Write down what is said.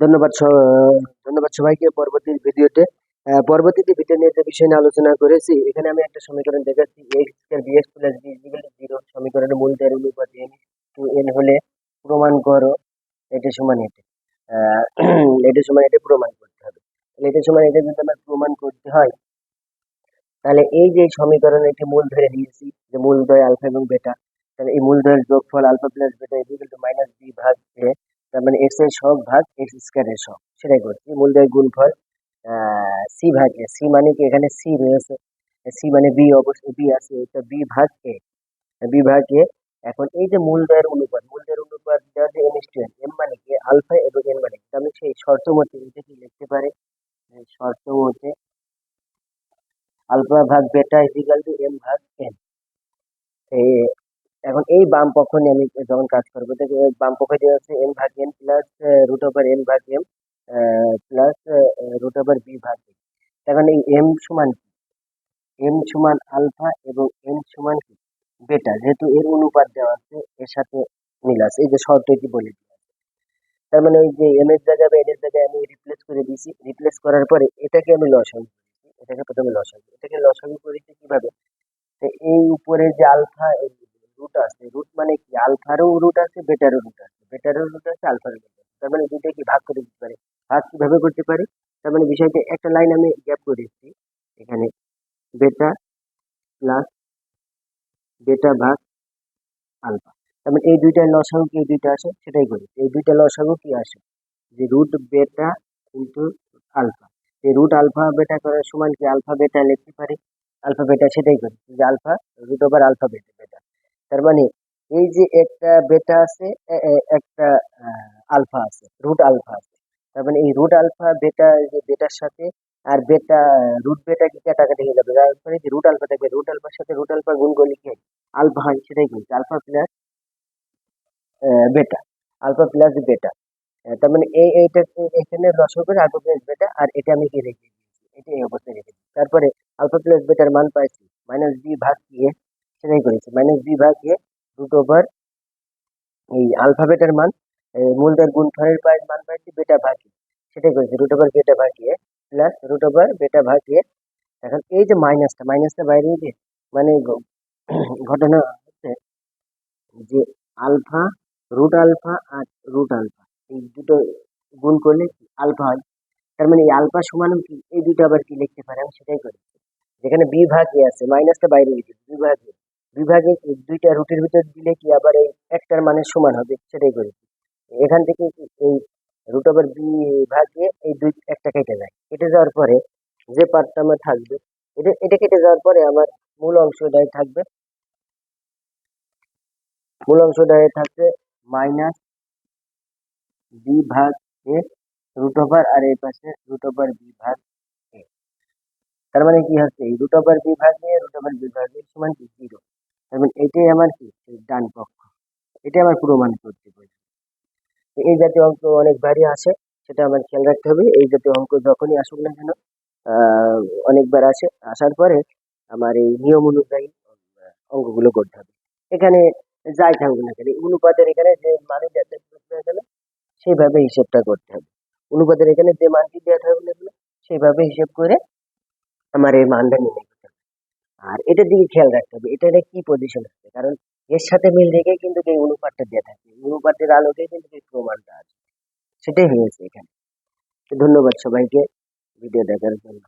ধন্যবাদ ধন্যবাদ সবাইকে পরবর্তী ভিডিওতে। পরবর্তীতে ভিডিও নিয়ে যে বিষয় নিয়ে আলোচনা করেছি, এখানে আমি একটা সমীকরণ দেখাচ্ছি সমীকরণের মূল দেড় অনুপাত এন টু এন হলে প্রমাণ করো, এটা সমান এটা। এটা সমান এটা প্রমাণ করতে হবে। তাহলে এটা সমান এটা যদি আমার প্রমাণ করতে হয়, তাহলে এই যে সমীকরণ একটি মূল ধরে নিয়েছি যে মূল দ্বয় আলফা এবং বেটা, তাহলে এই মূল দ্বয়ের যোগফল alpha plus beta equal to minus B ভাগ এ তার মানে এক্সের সব ভাগ এক্স স্কয়ারের সব সেটাই করছি। মূল দ্বয়ের গুণফল সি ভাগ এ সি মানে কি? এখানে সি রয়েছে। সি মানে বি অবশ্যই বি আছে। এটা বি ভাগ এ বি ভাগ এ এখন এই যে মূল দ্বয়ের অনুপাত, মূল দ্বয়ের অনুপাত দেওয়া যে এম স্টুডেন্ট এম মানে কি? আলফা এবং এন মানে কি? আমি সেই শর্ত মতে এটা কি লিখতে পারি? শর্ত মতে আলফা ভাগ বেটা ইজিক্যাল টু এম ভাগ এন এখন এই বাম পক্ষ নিয়ে আমি যখন কাজ করব, দেখো এই বাম পক্ষে দেওয়া আছে এন ভাগ N plus root over N ভাগ M plus root over B ভাগ এম এখন এই এম সমান কি? এম সমান আলফা এবং এন সমান কি? বেটা যেহেতু এর অনুপাত দেওয়া আছে, এর সাথে মিল আছে। এই যে শর্ত এটি বলে তার মানে ওই যে এম এর জায়গায় বা এর জায়গায় আমি রিপ্লেস করে দিয়েছি। রিপ্লেস করার পরে এটাকে আমি করেছি এটাকে প্রথমে লসাগু। এটাকে লসাগু করেছি কীভাবে? এই উপরে যে আলফা রুট আছে। রুট মানে কি? আলফারও রুট আছে বেটারও রুট আছে। বেটারও রুট আছে আলফারও রুট আছে। তার মানে দুইটা কি? ভাগ করে দিতে পারে। ভাগ কীভাবে করতে পারি? তার মানে বিষয়টা, একটা লাইন আমি গ্যাপ করেছি এখানে বেটা প্লাস বেটা ভাগ আলফা তার মানে এই দুইটার লসাগু কি? দুইটা আসে, সেটাই করি। এই দুইটা লসাগু কি আসে? যে রুট বেটা ইন্টু আলফা এই রুট আলফা বেটা করার সমান কি? আলফা বেটা লিখতে পারি। আলফা বেটা সেটাই করি। যে আলফা রুট ওভার আলফা বেটা বেটা তার মানে এই যে একটা বেটা আছে একটা আলফা আছে রুট আলফা আছে। তার মানে এই রুট আলফা বেটা যে বেটার সাথে আর বেটা রুট বেটা কি কাটাকাটি হয়ে যাবে। যার ফলে যে রুট আলফা থাকবে রুট আলফার সাথে রুট আলফা গুণ করলে কি আলফা হয় সেটাই বলছি। Alpha plus beta alpha plus beta তার মানে এই, এইটা, এখানে রসকের আলফা প্লাস বেটা আর এটা আমি কি রেখে দিয়েছি। এটা এই অবস্থায় রেখে দিয়েছি। তারপরে আলফা প্লাস বেটার মান পাইছি। মাইনাস বি ভাগ এ সেটাই করেছি। মাইনাস বি ভাগ এ রুট ওভার এই আলফা বেটার মান মূলদের গুণফলের পাই মান পাইছি বেটা ভাগ এ সেটাই করেছি রুট ওভার বেটা ভাগ এ প্লাস রুট ওভার বেটা ভাগ এ এখন এই যে মাইনাসটা মাইনাসটা বাইরে দিয়ে মানে ঘটনা হচ্ছে যে আলফা রুট আলফা আর রুট আলফা এই দুটো গুণ করলে আলফা হয়? তার মানে এই আলফা সমান কি? এই দুটো আবার কি লিখতে পারে? আমি সেটাই করেছি। যেখানে বিভাগে আছে মাইনাসটা বাইরে লিখি বিভাগে বিভাগে দুইটা রুটির ভিতর দিলে কি আবার এই একটার মানের সমান হবে? সেটাই করি। এখান থেকে এই রুট ওভার বি ভাগে এই দুই, একটা কেটে যায়। কেটে যাওয়ার পরে যে পার্টটা আমার থাকবে, এটা এটা কেটে যাওয়ার পরে আমার মূল অংশটাই থাকবে। মূল অংশটাই থাকবে মাইনাস বি ভাগ এ রুট ওভার আর এই পাশে রুট ওভার বি ভাগ তার মানে কি হচ্ছে? এই রুট ওভার বি ভাগ এ রুট ওভার বি ভাগ সমান কি? জিরো তার মানে এটাই আমার কি ডান পক্ষ। এটা আমার প্রমাণ করতে পারি এই জাতীয় অঙ্ক অনেক ভারী আসে সেটা আমার খেয়াল রাখতে হবে। এই জাতীয় অঙ্ক যখনই আসুক না কেন অনেকবার আসে আসার পরে আমার এই নিয়ম অনুযায়ী অঙ্কগুলো করতে হবে। এখানে যাই থাকুক না কেন, অনুপাতের এখানে যে মানে গেল সেইভাবে হিসেবটা করতে হবে। অনুপাতের এখানে যে মানটি দেওয়া থাকবে না কেন, সেইভাবে হিসেব করে আমার এই মানটা হবে। আর এটার দিকে খেয়াল রাখতে হবে, এটা কি পজিশন আছে? কারণ এর সাথে মিল রেখে কিন্তু এই অনুপাতটা দেওয়া থাকে অনুপাতের আলোকে কিন্তু এই প্রমাণটা আছে। সেটাই হয়েছে এখানে। ধন্যবাদ সবাইকে ভিডিও দেখার জন্য।